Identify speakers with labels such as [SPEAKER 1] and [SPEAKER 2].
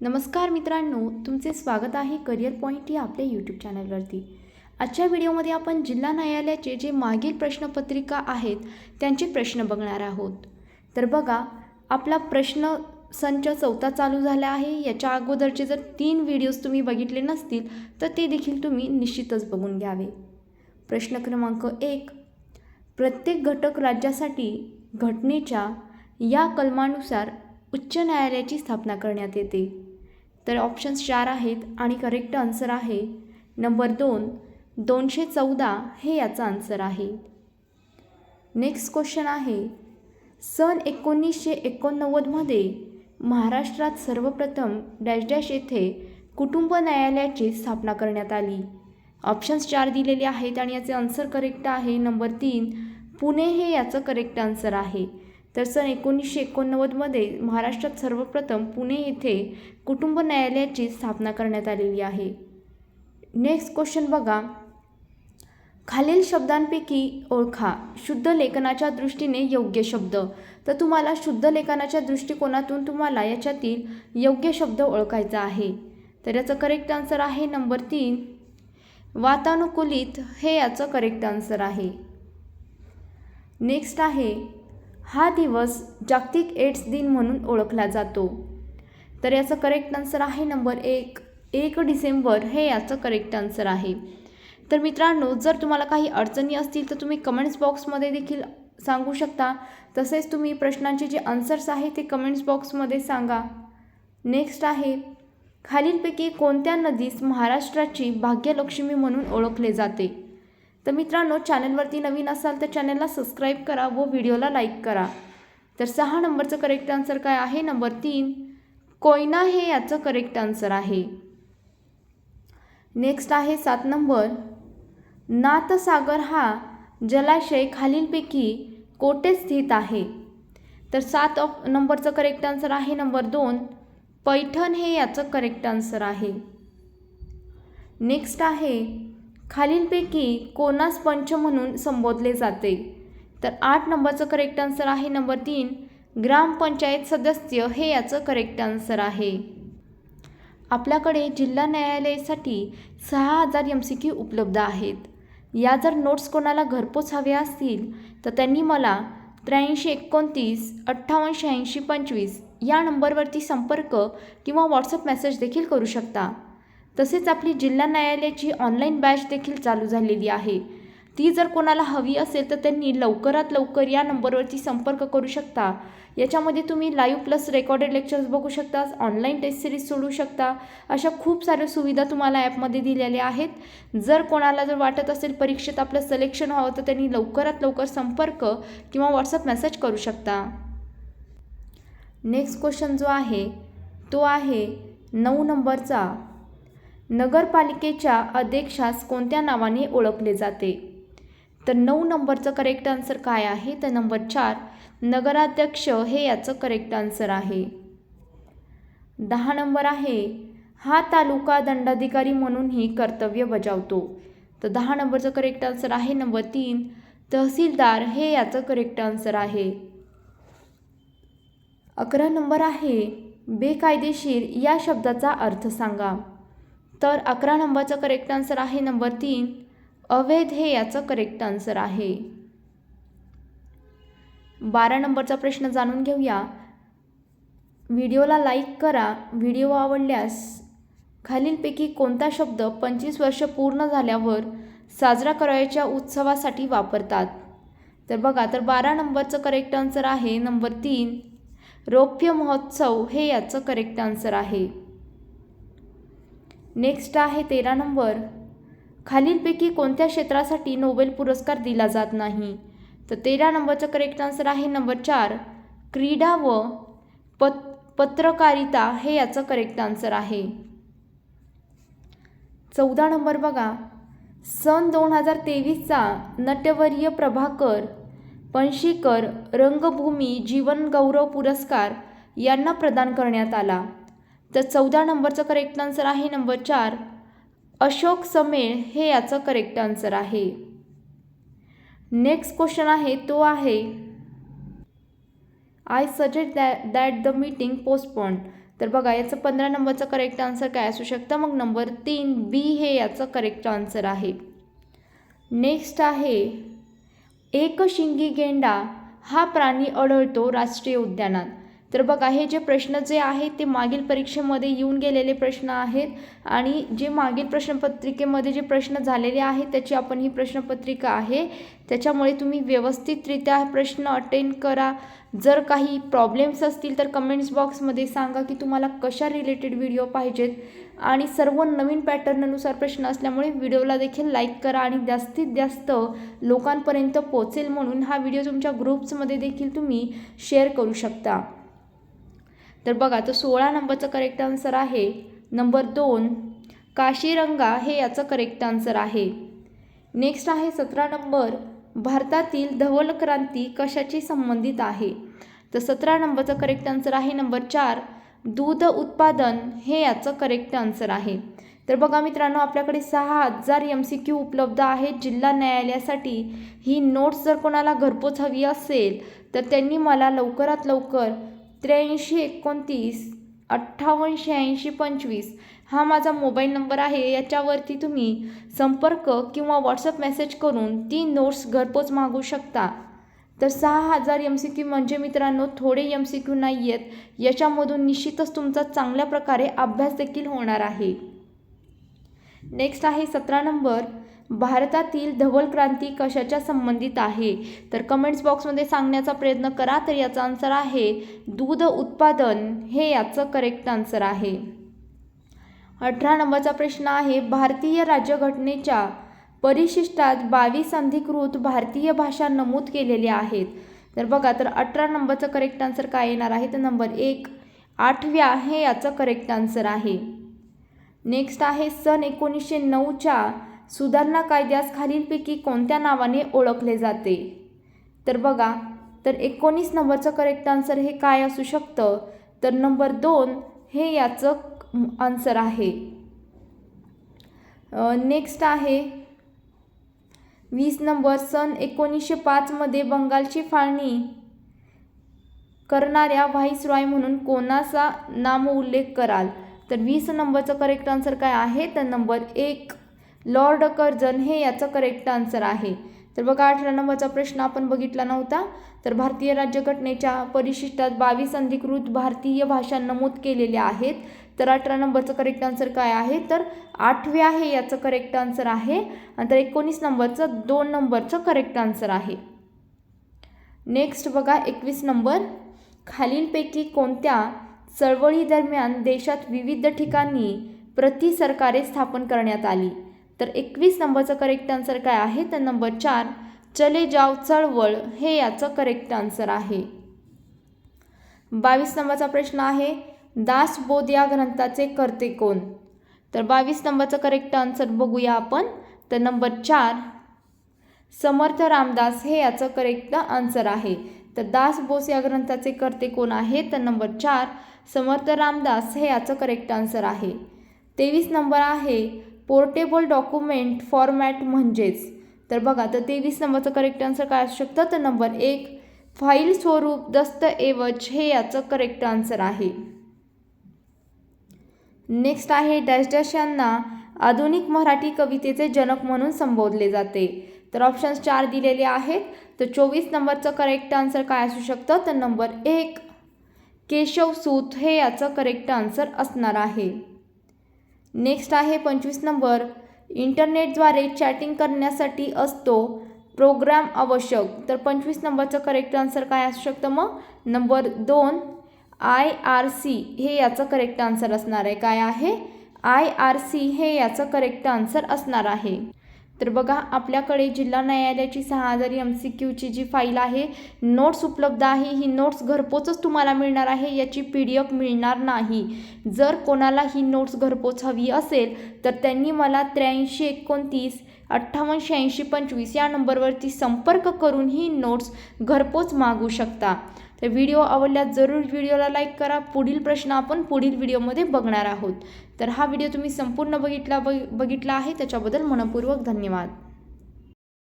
[SPEAKER 1] नमस्कार मित्रांनो तुमचे स्वागत आहे करिअर पॉईंट या आपल्या यूट्यूब चॅनलवरती आजच्या व्हिडिओमध्ये आपण जिल्हा न्यायालयाचे जे मागील प्रश्नपत्रिका आहेत त्यांचे प्रश्न बघणार आहोत. तर बघा आपला प्रश्न संच चौथा चालू झाला आहे. याच्या अगोदरचे जर तीन व्हिडिओज तुम्ही बघितले नसतील तर ते देखील तुम्ही निश्चितच बघून घ्यावे. प्रश्न क्रमांक एक प्रत्येक घटक राज्यासाठी घटनेच्या या कलमानुसार उच्च न्यायालयाची स्थापना करण्यात येते. तर ऑप्शन्स चार आहेत आणि करेक्ट आन्सर आहे. नंबर दोन दोनशे चौदा हे याचा आन्सर आहे. नेक्स्ट क्वेश्चन आहे. सन एकोणीसशे एकोणनव्वदमध्ये महाराष्ट्रात सर्वप्रथम डॅश डॅश येथे कुटुंब न्यायालयाची स्थापना करण्यात आली. ऑप्शन्स चार दिलेले आहेत आणि याचे आन्सर करेक्ट आहे. नंबर तीन पुणे हे याचं करेक्ट आन्सर आहे. तर सन एकोणीसशे एकोणनव्वदमध्ये महाराष्ट्रात सर्वप्रथम पुणे येथे कुटुंब न्यायालयाची स्थापना करण्यात आलेली आहे. नेक्स्ट क्वेश्चन बघा. खालील शब्दांपैकी ओळखा. शुद्ध लेखनाच्या दृष्टीने योग्य शब्द. तर तुम्हाला शुद्ध लेखनाच्या दृष्टिकोनातून तुम्हाला याच्यातील योग्य शब्द ओळखायचा आहे. तर याचं करेक्ट आन्सर आहे नंबर तीन. वातानुकूलित हे याचं करेक्ट आन्सर आहे. नेक्स्ट आहे. हा दिवस जागतिक एड्स दिन म्हणून ओळखला जातो. तर याचं करेक्ट आन्सर आहे नंबर एक. एक डिसेंबर हे याचं करेक्ट आन्सर आहे. तर मित्रांनो जर तुम्हाला काही अडचणी असतील तर तुम्ही कमेंट्स बॉक्समध्ये देखील सांगू शकता. तसेच तुम्ही प्रश्नांचे जे आन्सर्स आहे ते कमेंट्स बॉक्समध्ये सांगा. नेक्स्ट आहे खालीलपैकी कोणत्या नदीस महाराष्ट्राची भाग्यलक्ष्मी म्हणून ओळखले जाते? तर मित्रांनो चॅनलवरती नवीन असाल तर चॅनलला सबस्क्राईब करा व व्हिडिओला लाईक करा. तर सहा नंबरचं करेक्ट आन्सर काय आहे? नंबर तीन कोयना हे याचं करेक्ट आन्सर आहे. नेक्स्ट आहे सात नंबर नाथसागर हा जलाशय खालीलपैकी कोठे स्थित आहे? तर सात ऑप नंबरचं करेक्ट आन्सर आहे. नंबर दोन पैठण हे याचं करेक्ट आन्सर आहे. नेक्स्ट आहे खालीलपैकी कोणास पंच म्हणून संबोधले जाते? तर आठ नंबरचं करेक्ट आन्सर आहे नंबर तीन. ग्रामपंचायत सदस्य हे याचं करेक्ट आन्सर आहे. आपल्याकडे जिल्हा न्यायालयासाठी सहा हजार एम सी क्यू उपलब्ध आहेत. या जर नोट्स कोणाला घरपोच हव्या असतील तर त्यांनी मला त्र्याऐंशी एकोणतीस अठ्ठावन्न शहाऐंशी पंचवीस या नंबरवरती संपर्क किंवा व्हॉट्सअप मेसेज देखील करू शकता. तसेच आपली जिल्हा न्यायालयाची ऑनलाईन बॅच देखील चालू झालेली आहे. ती जर कोणाला हवी असेल तर त्यांनी लवकरात लवकर या नंबरवरती संपर्क करू शकता. याच्यामध्ये तुम्ही लाईव्ह प्लस रेकॉर्डेड लेक्चर्स बघू शकता ऑनलाईन टेस्ट सिरीज सोडू शकता. अशा खूप साऱ्या सुविधा तुम्हाला ॲपमध्ये दिलेल्या आहेत. जर कोणाला जर वाटत असेल परीक्षेत आपलं सिलेक्शन व्हावं तर त्यांनी लवकरात लवकर संपर्क किंवा व्हॉट्सअप मेसेज करू शकता. नेक्स्ट क्वेश्चन जो आहे तो आहे नऊ नंबरचा. नगरपालिकेच्या अध्यक्षास कोणत्या नावाने ओळखले जाते? तर नऊ नंबरचं करेक्ट आन्सर काय आहे? तर नंबर चार नगराध्यक्ष हे याचं करेक्ट आन्सर आहे. दहा नंबर आहे हा तालुका दंडाधिकारी म्हणूनही कर्तव्य बजावतो. तर दहा नंबरचं करेक्ट आन्सर आहे. नंबर तीन तहसीलदार हे याचं करेक्ट आन्सर आहे. अकरा नंबर आहे बेकायदेशीर या शब्दाचा अर्थ सांगा. तर अकरा नंबरचं करेक्ट आन्सर आहे नंबर तीन. अवैध हे याचं करेक्ट आन्सर आहे. बारा नंबरचा प्रश्न जाणून घेऊया. व्हिडिओला लाईक करा. व्हिडिओ आवडल्यास खालीलपैकी कोणता शब्द पंचवीस वर्ष पूर्ण झाल्यावर साजरा करायच्या उत्सवासाठी वापरतात? तर बघा तर बारा नंबरचं करेक्ट आन्सर आहे नंबर तीन. रौप्य महोत्सव हे याचं करेक्ट आन्सर आहे. नेक्स्ट आहे तेरा नंबर खालीलपैकी कोणत्या क्षेत्रासाठी नोबेल पुरस्कार दिला जात नाही? तर तेरा नंबरचं करेक्ट आन्सर आहे नंबर चार. क्रीडा व पत पत्रकारिता हे याचं करेक्ट आन्सर आहे. चौदा नंबर बघा. सन दोन हजार तेवीसचा नटवर्य प्रभाकर पणशीकर रंगभूमी जीवनगौरव पुरस्कार यांना प्रदान करण्यात आला. तर चौदा नंबरचं करेक्ट आन्सर आहे नंबर चार. अशोक समेळ हे याचं करेक्ट आन्सर आहे. नेक्स्ट क्वेश्चन आहे तो आहे. I suggest the that the meeting postpone तर बघा याचं पंधरा नंबरचं करेक्ट आन्सर काय असू शकतं? मग नंबर तीन बी हे याचं करेक्ट आन्सर आहे. नेक्स्ट आहे एक शिंगी गेंडा हा प्राणी आढळतो राष्ट्रीय उद्यानात. तर बघा हे जे प्रश्न जे आहेत ते मागील परीक्षेमध्ये येऊन गेलेले प्रश्न आहेत आणि जे मागील प्रश्नपत्रिकेमध्ये जे प्रश्न झालेले आहेत त्याची आपण ही प्रश्नपत्रिका आहे. त्याच्यामुळे तुम्ही व्यवस्थितरित्या प्रश्न अटेंड करा. जर काही प्रॉब्लेम्स असतील तर कमेंट्स बॉक्समध्ये सांगा की तुम्हाला कशा रिलेटेड व्हिडिओ पाहिजेत. आणि सर्व नवीन पॅटर्ननुसार प्रश्न असल्यामुळे व्हिडिओला देखील लाईक करा आणि जास्तीत जास्त लोकांपर्यंत पोचेल म्हणून हा व्हिडिओ तुमच्या ग्रुप्समध्ये देखील तुम्ही शेअर करू शकता. तर बघा तर सोळा नंबरचं करेक्ट आन्सर आहे. नंबर दोन काशीरंगा हे याचं करेक्ट आन्सर आहे. नेक्स्ट आहे सतरा नंबर भारतातील धवल क्रांती कशाशी संबंधित आहे? तर सतरा नंबरचं करेक्ट आन्सर आहे. नंबर चार दूध उत्पादन हे याचं करेक्ट आन्सर आहे. तर बघा मित्रांनो आपल्याकडे सहा हजार एम सी क्यू उपलब्ध आहेत. जिल्हा न्यायालयासाठी ही नोट्स जर कोणाला घरपोच हवी असेल तर त्यांनी मला लवकरात लवकर त्र्याऐंशी एकोणतीस अठ्ठावन्न शहाऐंशी पंचवीस हा माझा मोबाईल नंबर आहे. याच्यावरती तुम्ही संपर्क किंवा व्हॉट्सअप मेसेज करून ती नोट्स घरपोच मागू शकता. तर सहा हजार एम सी क्यू म्हणजे मित्रांनो थोडे एम सी क्यू नाही आहेत याच्यामधून निश्चितच तुमचा चांगल्या प्रकारे अभ्यास देखील होणार आहे. नेक्स्ट आहे सतरा नंबर. भारतातील धवल क्रांती कशाच्या संबंधित आहे? तर कमेंट्स बॉक्समध्ये सांगण्याचा प्रयत्न करा तर याचा आन्सर आहे दूध उत्पादन हे याचं करेक्ट आन्सर आहे. अठरा नंबरचा प्रश्न आहे भारतीय राज्यघटनेच्या परिशिष्टात बावीस अधिकृत भारतीय भाषा नमूद केलेल्या आहेत. तर बघा तर अठरा नंबरचं करेक्ट आन्सर काय येणार आहे? तर नंबर एक आठव्या हे याचं करेक्ट आन्सर आहे. नेक्स्ट आहे सन एकोणीसशे नऊच्या सुधारणा कायद्यास खालीलपैकी कोणत्या नावाने ओळखले जाते? तर बघा तर एकोणीस नंबरचं करेक्ट आन्सर हे काय असू शकतं? तर नंबर दोन हे याचं आन्सर आहे. नेक्स्ट आहे. वीस नंबर सन एकोणीसशे पाचमध्ये बंगालची फाळणी करणाऱ्या व्हाईसरॉय म्हणून कोणाचा नामोल्लेख कराल? तर वीस नंबरचं करेक्ट आन्सर काय आहे? तर नंबर एक लॉर्ड कर्जन हे याचं करेक्ट आन्सर आहे. तर बघा अठरा नंबरचा प्रश्न आपण बघितला नव्हता. तर भारतीय राज्यघटनेच्या परिशिष्टात बावीस अधिकृत भारतीय भाषा नमूद केलेल्या आहेत. तर अठरा नंबरचं करेक्ट आन्सर काय आहे? तर आठव्या हे याचं करेक्ट आन्सर आहे. नंतर एकोणीस नंबरचं दोन नंबरचं करेक्ट आन्सर आहे. नेक्स्ट बघा एकवीस नंबर. खालीलपैकी कोणत्या चळवळीदरम्यान देशात विविध ठिकाणी प्रति सरकारे स्थापन करण्यात आली? तर एकवीस नंबरचं करेक्ट आन्सर काय आहे? तर नंबर चार चले जाव चळवळ हे याचं करेक्ट आन्सर आहे. बावीस नंबरचा प्रश्न आहे दासबोध या ग्रंथाचे करते कोण? तर बावीस नंबरचं करेक्ट आन्सर बघूया आपण. तर नंबर चार समर्थ रामदास हे याचं करेक्ट आन्सर आहे. तर दास बोस या ग्रंथाचे करते कोण आहे? तर नंबर चार समर्थ रामदास हे याचं करेक्ट आन्सर आहे. तेवीस नंबर आहे पोर्टेबल डॉक्युमेंट फॉर्मॅट म्हणजेच. तर बघा तर तेवीस नंबरचं करेक्ट आन्सर काय असू शकतं? तर नंबर एक फाईल स्वरूप दस्तऐवज हे याचं करेक्ट आन्सर आहे. नेक्स्ट आहे डॅश डॅश यांना आधुनिक मराठी कवितेचे जनक म्हणून संबोधले जाते. तर ऑप्शन्स चार दिलेले आहेत. तर चोवीस नंबरचं करेक्ट आन्सर काय असू शकतं? तर नंबर एक केशव सूत हे याचं करेक्ट आन्सर असणार आहे. नेक्स्ट आहे पंचवीस नंबर. इंटरनेटद्वारे चॅटिंग करण्यासाठी असतो प्रोग्राम आवश्यक. तर पंचवीस नंबरचं करेक्ट आन्सर काय असू शकतं मग? नंबर दोन आय आर सी हे याचं करेक्ट आन्सर असणार आहे. काय आहे? आय आर सी हे याचं करेक्ट आन्सर असणार आहे. तर बघा आपल्याकडे जिल्हा न्यायालयाची सहा हजार एम सी क्यूची जी फाईल आहे नोट्स उपलब्ध आहे ही नोट्स घरपोचच तुम्हाला मिळणार आहे याची पी डी एफ मिळणार नाही. जर कोणाला ही नोट्स घरपोच हवी असेल तर त्यांनी मला त्र्याऐंशी एकोणतीस अठ्ठावन्न शहाऐंशी पंचवीस या नंबरवरती संपर्क करून ही नोट्स घरपोच मागू शकता. तर व्हिडिओ आवडल्यास जरूर व्हिडिओला लाईक करा. पुढील प्रश्न आपण पुढील व्हिडिओमध्ये बघणार आहोत. तर हा व्हिडिओ तुम्ही संपूर्ण बघितला बघितला आहे. त्याच्याबद्दल मनपूर्वक धन्यवाद.